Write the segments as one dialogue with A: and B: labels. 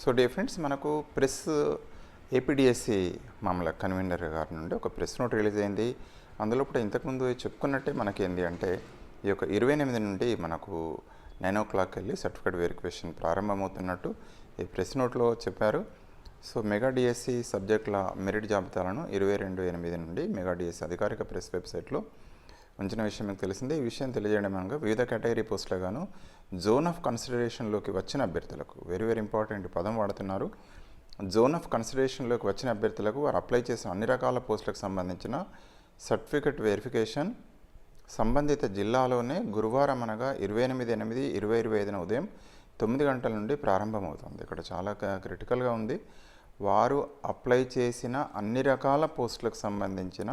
A: So day friends మనకు press APDSC మామూలు convener గారి నుండి ఒక ప్రెస్ నోట్ రిలీజ్ అయింది. అందులో కూడా ఇంతకుముందు చెప్పుకున్నట్టే మనకేంది అంటే ఈ యొక్క ఇరవై ఎనిమిది నుండి మనకు నైన్ ఓ క్లాక్ వెళ్ళి సర్టిఫికేట్ వెరిఫికేషన్ ప్రారంభమవుతున్నట్టు ఈ ప్రెస్ నోట్లో చెప్పారు. సో మెగా డిఎస్సి సబ్జెక్టుల మెరిట్ జాబితాలను ఇరవై రెండు ఎనిమిది నుండి మెగా డిఎస్సి అధికారిక ప్రెస్ వెబ్సైట్లో ఉంచిన విషయం మీకు తెలిసిందే. ఈ విషయం తెలియజేయడం అనగా వివిధ కేటగిరీ పోస్టులుగాను జోన్ ఆఫ్ కన్సిడరేషన్లోకి వచ్చిన అభ్యర్థులకు వెరీ వెరీ ఇంపార్టెంట్ పదం వాడుతున్నారు. జోన్ ఆఫ్ కన్సిడరేషన్లోకి వచ్చిన అభ్యర్థులకు వారు అప్లై చేసిన అన్ని రకాల పోస్టులకు సంబంధించిన సర్టిఫికెట్ వెరిఫికేషన్ సంబంధిత జిల్లాలోనే గురువారం అనగా ఇరవై ఎనిమిది ఎనిమిది ఇరవై ఇరవై ఐదున ఉదయం తొమ్మిది గంటల నుండి ప్రారంభమవుతుంది. ఇక్కడ చాలా క్రిటికల్గా ఉంది. వారు అప్లై చేసిన అన్ని రకాల పోస్టులకు సంబంధించిన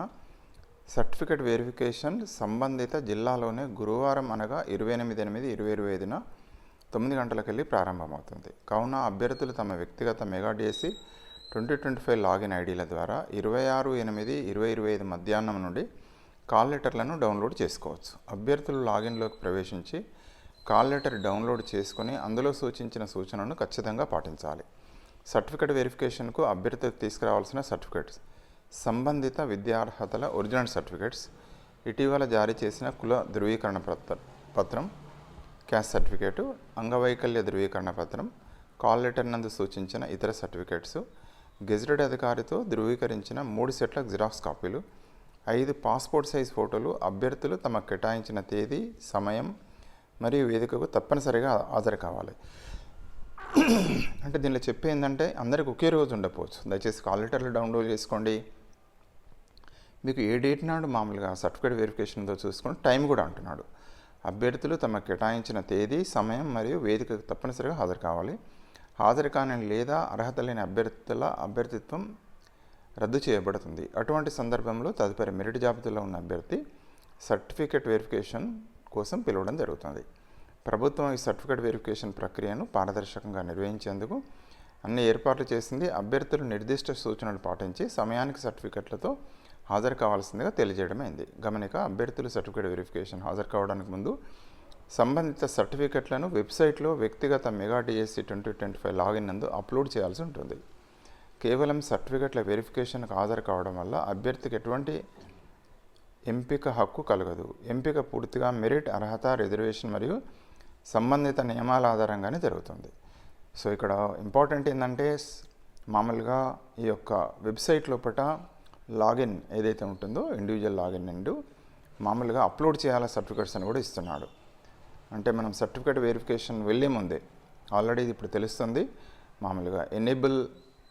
A: సర్టిఫికేట్ వెరిఫికేషన్ సంబంధిత జిల్లాలోనే గురువారం అనగా ఇరవై ఎనిమిది ఎనిమిది ఇరవై ఇరవై ఐదున తొమ్మిది గంటలకెళ్ళి ప్రారంభమవుతుంది. కావున అభ్యర్థులు తమ వ్యక్తిగత mega DSC twenty twenty five login ఐడీల ద్వారా ఇరవై ఆరు ఎనిమిది ఇరవై ఇరవై ఐదు మధ్యాహ్నం నుండి కాల్ లెటర్లను డౌన్లోడ్ చేసుకోవచ్చు. అభ్యర్థులు లాగిన్లోకి ప్రవేశించి కాల్ లెటర్ డౌన్లోడ్ చేసుకుని అందులో సూచించిన సూచనలను ఖచ్చితంగా పాటించాలి. సర్టిఫికేట్ వెరిఫికేషన్కు అభ్యర్థులకు తీసుకురావాల్సిన సర్టిఫికేట్స్ సంబంధిత విద్యార్హతల ఒరిజినల్ సర్టిఫికేట్స్ ఇటీవల జారీ చేసిన కుల ధృవీకరణ పత్ర పత్రం క్యాస్ట్ సర్టిఫికేటు అంగవైకల్య ధృవీకరణ పత్రం కాల్ లెటర్ నందు సూచించిన ఇతర సర్టిఫికేట్స్ గెజిటెడ్ అధికారితో ధృవీకరించిన మూడు సెట్ల జిరాక్స్ కాపీలు ఐదు పాస్పోర్ట్ సైజ్ ఫోటోలు అభ్యర్థులు తమ కేటాయించిన తేదీ సమయం మరియు వేదికకు తప్పనిసరిగా హాజరు కావాలి. అంటే దీనిలో చెప్పేందంటే అందరికి ఒకే రోజు ఉండకపోవచ్చు. దయచేసి కాల్ లెటర్లు డౌన్లోడ్ చేసుకోండి. మీకు ఏ డేట్ నాడు మామూలుగా సర్టిఫికేట్ వెరిఫికేషన్తో చూసుకొని టైం కూడా అంటున్నాడు. అభ్యర్థులు తమ కేటాయించిన తేదీ సమయం మరియు వేదికకు తప్పనిసరిగా హాజరు కావాలి. హాజరు కాని లేదా అర్హత లేని అభ్యర్థుల అభ్యర్థిత్వం రద్దు చేయబడుతుంది. అటువంటి సందర్భంలో తదుపరి మెరిట్ జాబితాలో ఉన్న అభ్యర్థి సర్టిఫికేట్ వెరిఫికేషన్ కోసం పిలవడం జరుగుతుంది. ప్రభుత్వం ఈ సర్టిఫికేట్ వెరిఫికేషన్ ప్రక్రియను పారదర్శకంగా నిర్వహించేందుకు అన్ని ఏర్పాట్లు చేసింది. అభ్యర్థులు నిర్దిష్ట సూచనలు పాటించి సమయానికి సర్టిఫికెట్లతో హాజరు కావాల్సిందిగా తెలియజేయడమైంది. గమనిక అభ్యర్థులు సర్టిఫికేట్ వెరిఫికేషన్ హాజరు కావడానికి ముందు సంబంధిత సర్టిఫికెట్లను వెబ్సైట్లో వ్యక్తిగత mega DSC twenty twenty five login నందు అప్లోడ్ చేయాల్సి ఉంటుంది. కేవలం సర్టిఫికెట్ల వెరిఫికేషన్కు హాజరు కావడం వల్ల అభ్యర్థికి ఎటువంటి ఎంపిక హక్కు కలగదు. ఎంపిక పూర్తిగా మెరిట్ అర్హత రిజర్వేషన్ మరియు సంబంధిత నియమాల ఆధారంగానే జరుగుతుంది. సో ఇక్కడ ఇంపార్టెంట్ ఏంటంటే మామూలుగా ఈ యొక్క వెబ్సైట్ లోపల లాగిన్ ఏదైతే ఉంటుందో ఇండివిజువల్ లాగిన్ అండ్ మామూలుగా అప్లోడ్ చేయాల సర్టిఫికేట్స్ అని కూడా ఇస్తున్నాడు. అంటే మనం సర్టిఫికేట్ వెరిఫికేషన్ వెళ్ళే ముందే ఆల్రెడీ ఇది ఇప్పుడు తెలుస్తుంది మామూలుగా ఎనేబుల్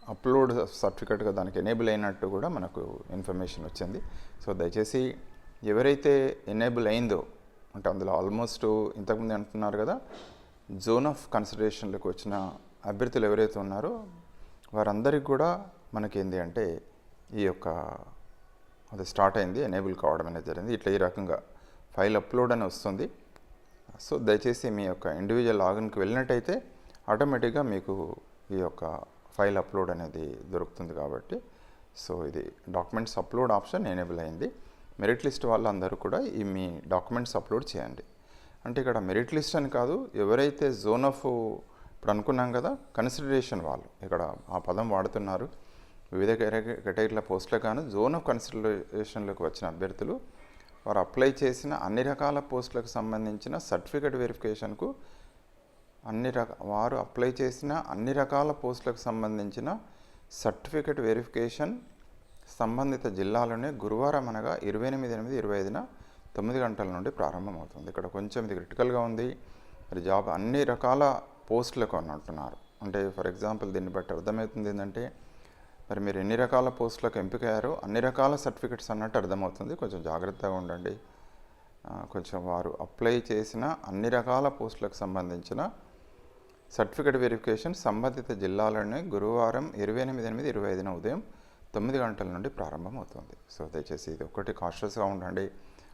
A: అప్లోడ్ సర్టిఫికేట్గా దానికి ఎనేబుల్ అయినట్టు కూడా మనకు ఇన్ఫర్మేషన్ వచ్చింది. సో దయచేసి ఎవరైతే ఎనేబుల్ అయిందో అంటే అందులో ఆల్మోస్ట్ ఇంతకుముందు అంటున్నారు కదా జోన్ ఆఫ్ కన్సిడరేషన్లకు వచ్చిన అభ్యర్థులు ఎవరైతే ఉన్నారో వారందరికీ కూడా మనకేంది అంటే ఈ యొక్క అది స్టార్ట్ అయింది ఎనేబుల్ కావడం అనేది జరిగింది. ఇట్లా ఈ రకంగా ఫైల్ అప్లోడ్ అని వస్తుంది. సో దయచేసి మీ యొక్క ఇండివిజువల్ లాగిన్కి వెళ్ళినట్టయితే ఆటోమేటిక్గా మీకు ఈ యొక్క ఫైల్ అప్లోడ్ అనేది దొరుకుతుంది కాబట్టి. సో ఇది డాక్యుమెంట్స్ అప్లోడ్ ఆప్షన్ ఎనేబుల్ అయింది. మెరిట్ లిస్ట్ వాళ్ళందరూ కూడా ఈ మీ డాక్యుమెంట్స్ అప్లోడ్ చేయండి. అంటే ఇక్కడ మెరిట్ లిస్ట్ అని కాదు ఎవరైతే జోన్ ఆఫ్ ఇప్పుడు అనుకున్నాం కదా కన్సిడరేషన్ వాళ్ళు ఇక్కడ ఆ పదం వాడుతున్నారు. వివిధ కేటగిరీల పోస్టులకు జోన్ ఆఫ్ కన్సిడరేషన్లోకి వచ్చిన అభ్యర్థులు వారు అప్లై చేసిన అన్ని రకాల పోస్టులకు సంబంధించిన సర్టిఫికేట్ వెరిఫికేషన్కు అన్ని రక వారు అప్లై చేసిన అన్ని రకాల పోస్టులకు సంబంధించిన సర్టిఫికేట్ వెరిఫికేషన్ సంబంధిత జిల్లాలోనే గురువారం అనగా ఇరవై ఎనిమిది ఎనిమిది ఇరవై ఐదున తొమ్మిది గంటల నుండి ప్రారంభమవుతుంది. ఇక్కడ కొంచెం ఇది క్రిటికల్గా ఉంది. మరి జాబ్ అన్ని రకాల పోస్టులకు అని అంటున్నారు అంటే ఫర్ ఎగ్జాంపుల్ దీన్ని బట్టి అర్థమవుతుంది ఏంటంటే మరి మీరు ఎన్ని రకాల పోస్టులకు ఎంపికయ్యారో అన్ని రకాల సర్టిఫికెట్స్ అన్నట్టు అర్థమవుతుంది. కొంచెం జాగ్రత్తగా ఉండండి. కొంచెం వారు అప్లై చేసిన అన్ని రకాల పోస్టులకు సంబంధించిన సర్టిఫికేట్ వెరిఫికేషన్ సంబంధిత జిల్లాలోనే గురువారం ఇరవై ఎనిమిది ఎనిమిది ఇరవై ఐదున ఉదయం తొమ్మిది గంటల నుండి ప్రారంభమవుతుంది. సో దయచేసి ఇది ఒకటి కాన్షియస్గా ఉండండి.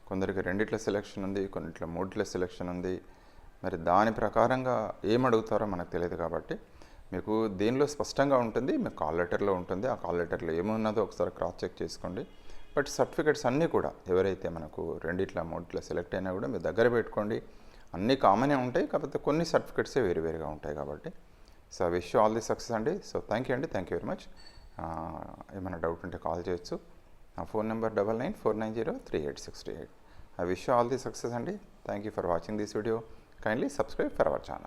A: కొందరికి రెండిట్ల సెలెక్షన్ ఉంది కొన్నిట్ల మూడిట్ల సెలెక్షన్ ఉంది. మరి దాని ప్రకారంగా ఏం అడుగుతారో మనకు తెలియదు కాబట్టి మీకు దీనిలో స్పష్టంగా ఉంటుంది మీకు కాల్ లెటర్లో ఉంటుంది ఆ కాల్ లెటర్లో ఏమున్నదో ఒకసారి క్రాస్ చెక్ చేసుకోండి. బట్ సర్టిఫికెట్స్ అన్నీ కూడా ఎవరైతే మనకు రెండిట్ల మూడిట్ల సెలెక్ట్ అయినా కూడా మీరు దగ్గర పెట్టుకోండి. అన్నీ కామనే ఉంటాయి కాకపోతే కొన్ని సర్టిఫికెట్సే వేరువేరుగా ఉంటాయి కాబట్టి. So wish all the success అండి. సో థ్యాంక్ యూ అండి. థ్యాంక్ యూ వెరీ మచ్ ఏమైనా డౌట్ ఉంటే కాల్ చేయొచ్చు. నా phone number double nine four nine zero three eight six three eight. I wish all the success అండి. Thank you for watching this video kindly subscribe for our channel